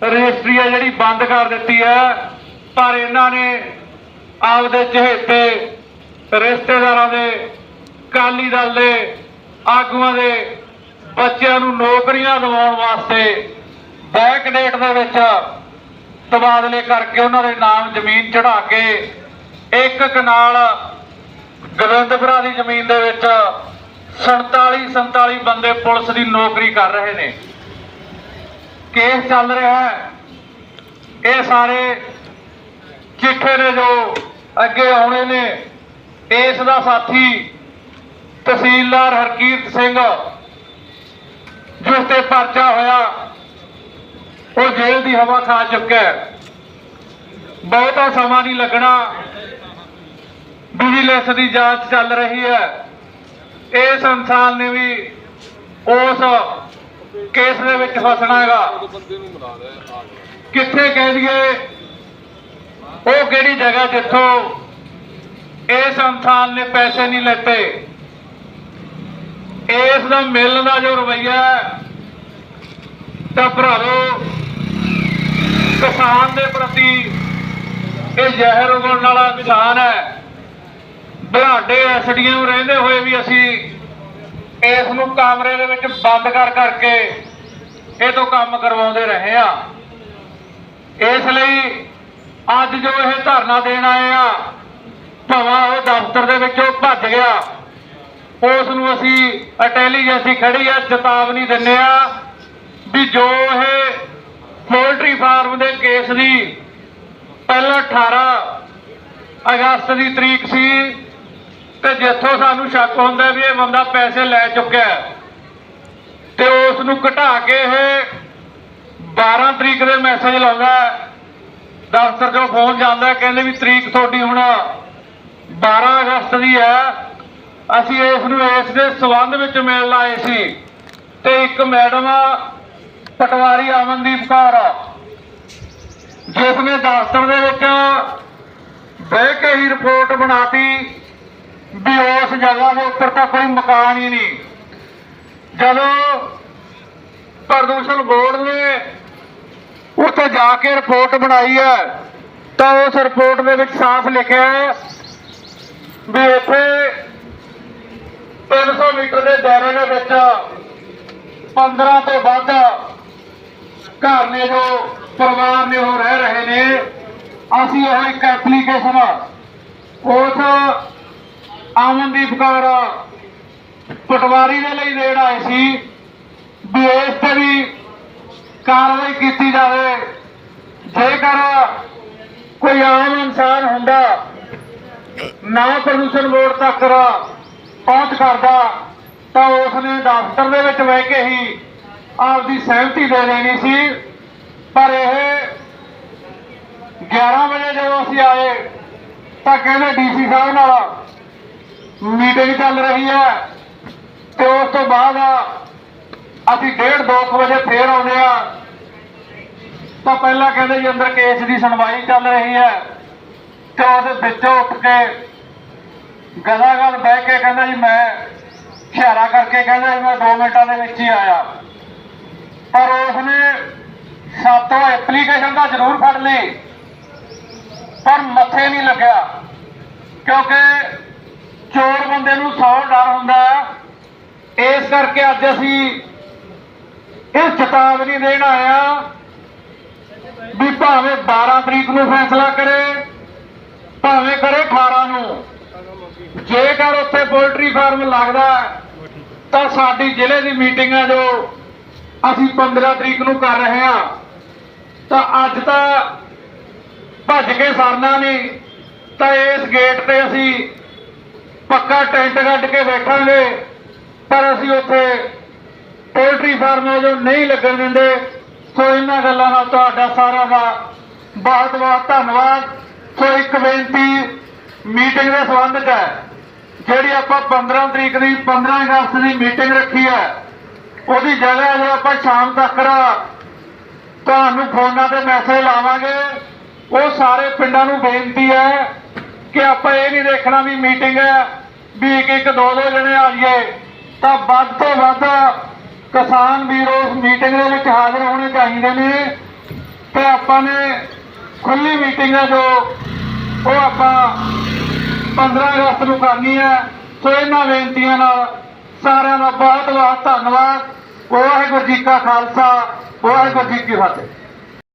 Registry ਹੈ ਜਿਹੜੀ ਬੰਦ ਕਰ ਦਿੱਤੀ ਹੈ ਪਰ ਇਹਨਾਂ ਨੇ ਆਪਦੇ ਚਹੇਤੇ ਰਿਸ਼ਤੇਦਾਰਾਂ ਦੇ ਕਾਲੀ ਦਲ ਦੇ ਆਗੂਆਂ ਦੇ ਬੱਚਿਆਂ ਨੂੰ ਨੌਕਰੀਆਂ ਦਿਵਾਉਣ ਵਾਸਤੇ ਬੈਕ ਡੇਟ ਦੇ ਵਿੱਚ ਤਬਾਦਲੇ ਕਰਕੇ ਉਹਨਾਂ ਦੇ ਨਾਮ ਜ਼ਮੀਨ ਚੜਾ ਕੇ ਇੱਕ ਕਨਾਲ ਗੋਬਿੰਦਪੁਰਾ ਦੀ ਜ਼ਮੀਨ ਦੇ ਵਿੱਚ 47 47 ਬੰਦੇ ਪੁਲਿਸ ਦੀ ਨੌਕਰੀ ਕਰ ਰਹੇ ਨੇ। ਕੇਸ ਚੱਲ ਰਿਹਾ ਹੈ। ਇਹ ਸਾਰੇ ਚਿੱਠੇ ਨੇ ਜੋ ਅੱਗੇ ਆਉਣੇ ਨੇ। ਇਸ ਦਾ ਸਾਥੀ ਤਹਿਸੀਲਦਾਰ ਹਰਕੀਰਤ ਸਿੰਘ, ਜਿਸ ਤੇ ਪਰਚਾ ਹੋਇਆ, ਉਹ ਜੇਲ੍ਹ ਦੀ ਹਵਾ ਖਾ ਚੁੱਕਾ ਹੈ। ਬਹੁਤਾ ਸਮਾਂ ਨਹੀਂ ਲੱਗਣਾ। ਵਿਜੀਲੈਂਸ ਦੀ ਜਾਂਚ ਚੱਲ ਰਹੀ ਹੈ। ਇਸ ਇਨਸਾਨ ਨੇ ਵੀ ਉਸ ਕੇਸ ਦੇ ਵਿੱਚ ਫਸਣਾ ਹੈਗਾ। ਕਿੱਥੇ ਕਹਿ ਦਈਏ? ਉਹ ਕਿਹੜੀ ਜਗ੍ਹਾ ਜਿੱਥੋਂ ਇਸ ਇਨਸਾਨ ਨੇ ਪੈਸੇ ਨਹੀਂ ਲੈਤੇ? ਇਸ ਦਾ ਮਿਲਣ ਦਾ ਜੋ ਰਵਈਆ ਤਾਂ ਭਰਾਵੋ, ਕਿਸਾਨ ਦੇ ਪ੍ਰਤੀ ਇਹ ਜ਼ਹਿਰ ਉਗਲਣ ਵਾਲਾ ਕਿਸਾਨ ਹੈ। ਬਲਾਡੇ ਐਸਡੀਐਮ ਰਹਿੰਦੇ ਹੋਏ ਵੀ ਅਸੀਂ ਇਸ ਨੂੰ ਕਮਰੇ ਦੇ ਵਿੱਚ ਬੰਦ ਕਰ ਕਰਕੇ ਇਹ ਤੋਂ ਕੰਮ ਕਰਵਾਉਂਦੇ ਰਹੇ ਆ। ਇਸ ਲਈ ਅੱਜ ਜੋ ਇਹ ਧਰਨਾ ਦੇਣ ਆਏ ਆ, ਭਾਵੇਂ ਉਹ ਦਫ਼ਤਰ ਦੇ ਵਿੱਚੋਂ ਭੱਜ ਗਿਆ, ਉਸ ਨੂੰ ਅਸੀਂ ਇੰਟੈਲੀਜੈਂਸੀ ਖੜੀ ਆ, ਚੇਤਾਵਨੀ ਦਿੰਨੇ ਆ ਵੀ ਜੋ ਇਹ ਪੋਲਟਰੀ ਫਾਰਮ ਦੇ ਕੇਸ ਦੀ ਪਹਿਲਾਂ 18 ਅਗਸਤ ਦੀ ਤਰੀਕ ਸੀ ਤੇ ਜਿੱਥੋਂ ਸਾਨੂੰ ਸ਼ੱਕ ਹੁੰਦਾ ਵੀ ਇਹ ਬੰਦਾ ਪੈਸੇ ਲੈ ਚੁੱਕਿਆ ਤੇ ਉਸ ਨੂੰ ਘਟਾ ਕੇ ਇਹ 12 ਤਰੀਕ ਦੇ ਮੈਸੇਜ ਲਾਉਂਦਾ ਦਫ਼ਤਰ ਤੋਂ ਫੋਨ ਜਾਂਦਾ ਕਹਿੰਦੇ ਵੀ ਤਰੀਕ ਤੁਹਾਡੀ ਹੁਣ 12 ਅਗਸਤ ਦੀ ਹੈ। ਅਸੀਂ ਇਸ ਨੂੰ ਇਸ ਦੇ ਸਬੰਧ ਵਿੱਚ ਮਿਲਣ ਆਏ ਸੀ ਤੇ ਇੱਕ ਮੈਡਮ ਪਟਵਾਰੀ ਅਮਨਦੀਪ ਕੌਰ, ਜਿਸ ਨੇ ਦਫ਼ਤਰ ਦੇ ਵਿੱਚ ਬਹਿ ਕੇ ਹੀ ਰਿਪੋਰਟ ਬਣਾਤੀ। ਵੀ ਉਸ ਜਗ੍ਹਾ ਦੇ ਉੱਪਰ ਤਾਂ ਕੋਈ ਮਕਾਨ ਹੀ ਨਹੀਂ। ਜਦੋਂ ਪ੍ਰਦੂਸ਼ਣ ਬੋਰਡ ਨੇ ਉੱਥੇ ਜਾ ਕੇ ਰਿਪੋਰਟ ਬਣਾਈ ਹੈ, ਤਾਂ ਉਸ ਰਿਪੋਰਟ ਦੇ ਵਿੱਚ ਸਾਫ਼ ਲਿਖਿਆ ਹੈ ਵੀ ਇੱਥੇ 300 ਮੀਟਰ ਦੇ ਦਾਇਰੇ ਦੇ ਵਿੱਚ 15 ਤੋਂ ਵੱਧ ਘਰ ਨੇ ਜੋ ਪਰਿਵਾਰ ਨੇ ਉਹ ਰਹਿ ਰਹੇ ਨੇ। ਅਸੀਂ ਉਹ ਇੱਕ ਐਪਲੀਕੇਸ਼ਨ ਉਸ ਆਮਨਦੀਪ ਕੌਰ ਪਟਵਾਰੀ ਦੇ ਲਈ ਦੇਣ ਆਏ ਸੀ ਵੀ ਇਸ ਤੇ ਵੀ ਕਾਰਵਾਈ ਕੀਤੀ ਜਾਵੇ। ਜੇਕਰ ਕੋਈ ਆਮ ਇਨਸਾਨ ਹੁੰਦਾ, ਨਾ ਪ੍ਰਦੂਸ਼ਣ ਬੋਰਡ ਤੱਕ ਪਹੁੰਚ ਕਰਦਾ, ਤਾਂ ਉਸਨੇ ਦਫ਼ਤਰ ਦੇ ਵਿੱਚ ਬਹਿ ਕੇ ਹੀ ਆਪਦੀ ਸਹਿਮਤੀ ਦੇ ਦੇਣੀ ਸੀ। ਪਰ ਇਹ 11 ਵਜੇ ਜਦੋਂ ਅਸੀਂ ਆਏ, ਤਾਂ ਕਹਿੰਦੇ ਡੀਸੀ ਸਾਹਿਬ ਨਾਲ ਮੀਟਿੰਗ ਚੱਲ ਰਹੀ ਹੈ ਤੇ ਉਸ ਤੋਂ ਬਾਅਦ ਅਸੀਂ 1:30 2 ਵਜੇ ਫੇਰ ਆਉਂਦੇ ਆ ਤਾਂ ਪਹਿਲਾਂ ਕਹਿੰਦੇ ਜੀ ਅੰਦਰ ਕੇਸ ਦੀ ਸੁਣਵਾਈ ਚੱਲ ਰਹੀ ਹੈ। ਤੇ ਉਹਦੇ ਵਿੱਚੋਂ ਉੱਠ ਕੇ ਗਦਾਗਦ ਬਹਿ ਕੇ ਕਹਿੰਦਾ ਜੀ ਮੈਂ ਇਸ਼ਾਰਾ ਕਰਕੇ ਕਹਿੰਦਾ ਜੀ ਮੈਂ 2 ਮਿੰਟਾਂ ਦੇ ਵਿੱਚ ਹੀ ਆਇਆ। ਪਰ ਉਸਨੇ ਸਾਤੋਂ ਐਪਲੀਕੇਸ਼ਨ ਤਾਂ ਜ਼ਰੂਰ ਫੜ ਲਈ। ਪਰ ਮੱਥੇ ਨਹੀਂ ਲੱਗਿਆ। ਕਿਉਂਕਿ ਚੋਰ ਬੰਦੇ ਨੂੰ ਸੌ ਡਰ ਹੁੰਦਾ ਹੈ। ਇਸ ਕਰਕੇ ਅੱਜ ਅਸੀਂ ਇਹ ਚੇਤਾਵਨੀ ਦੇਣ ਆਇਆ ਵੀ ਭਾਵੇਂ 12 ਤਰੀਕ ਨੂੰ ਫੈਸਲਾ ਕਰੇ, ਭਾਵੇਂ ਕਰੇ 18 ਨੂੰ ਜੇਕਰ ਉੱਥੇ ਪੋਲਟਰੀ ਫਾਰਮ ਲੱਗਦਾ ਤਾਂ ਸਾਡੀ ਜ਼ਿਲ੍ਹੇ ਦੀ ਮੀਟਿੰਗ ਹੈ ਜੋ ਅਸੀਂ 15 ਤਰੀਕ ਨੂੰ ਕਰ ਰਹੇ ਹਾਂ ਤਾਂ ਅੱਜ ਤਾਂ ਭੱਜ ਕੇ ਸਰਨਾ ਨਹੀਂ, ਤਾਂ ਇਸ ਗੇਟ ਤੇ ਅਸੀਂ ਪੱਕਾ ਟੈਂਟ ਗੱਡ ਕੇ ਬੈਠਾਂਗੇ, ਪਰ ਅਸੀਂ ਉੱਥੇ ਪੋਲਟਰੀ ਫਾਰਮ ਜੋ ਨਹੀਂ ਲੱਗਣ ਦਿੰਦੇ। ਸੋ ਇਹਨਾਂ ਗੱਲਾਂ ਨਾਲ ਤੁਹਾਡਾ ਸਾਰਿਆਂ ਦਾ ਬਹੁਤ ਬਹੁਤ ਧੰਨਵਾਦ। ਸੋ ਇੱਕ ਬੇਨਤੀ ਮੀਟਿੰਗ ਦੇ ਸੰਬੰਧ 'ਚ ਹੈ, ਜਿਹੜੀ ਆਪਾਂ 15 ਤਰੀਕ ਦੀ 15 ਅਗਸਤ ਦੀ ਮੀਟਿੰਗ ਰੱਖੀ ਹੈ, ਉਹਦੀ ਜਗ੍ਹਾ ਜੋ ਆਪਾਂ ਸ਼ਾਮ ਤੱਕ ਤੁਹਾਨੂੰ ਫੋਨਾਂ ਤੇ ਮੈਸੇਜ ਲਾਵਾਂਗੇ, ਉਹ ਸਾਰੇ ਪਿੰਡਾਂ ਨੂੰ ਬੇਨਤੀ ਹੈ ਕਿ ਆਪਾਂ ਇਹ ਨਹੀਂ ਦੇਖਣਾ ਵੀ ਮੀਟਿੰਗ ਹੈ, ਵੀ ਇੱਕ ਇੱਕ ਦੋ ਦੋ ਜਣੇ ਆ ਜਾਈਏ, ਤਾਂ ਵੱਧ ਤੋਂ ਵੱਧ ਕਿਸਾਨ ਵੀਰ ਉਸ ਮੀਟਿੰਗ ਦੇ ਵਿੱਚ ਹਾਜ਼ਰ ਹੋਣੇ ਚਾਹੀਦੇ ਨੇ। ਤੇ ਆਪਾਂ ਨੇ ਖੁੱਲੀ ਮੀਟਿੰਗ ਹੈ ਜੋ, ਉਹ ਆਪਾਂ 15 ਅਗਸਤ ਨੂੰ ਕਰਨੀ ਹੈ। ਸੋ ਇਹਨਾਂ ਬੇਨਤੀਆਂ ਨਾਲ ਸਾਰਿਆਂ ਦਾ ਬਹੁਤ ਬਹੁਤ ਧੰਨਵਾਦ। ਵਾਹਿਗੁਰੂ ਜੀ ਕਾ ਖਾਲਸਾ, ਵਾਹਿਗੁਰੂ ਜੀ ਕੀ ਫਤਿਹ।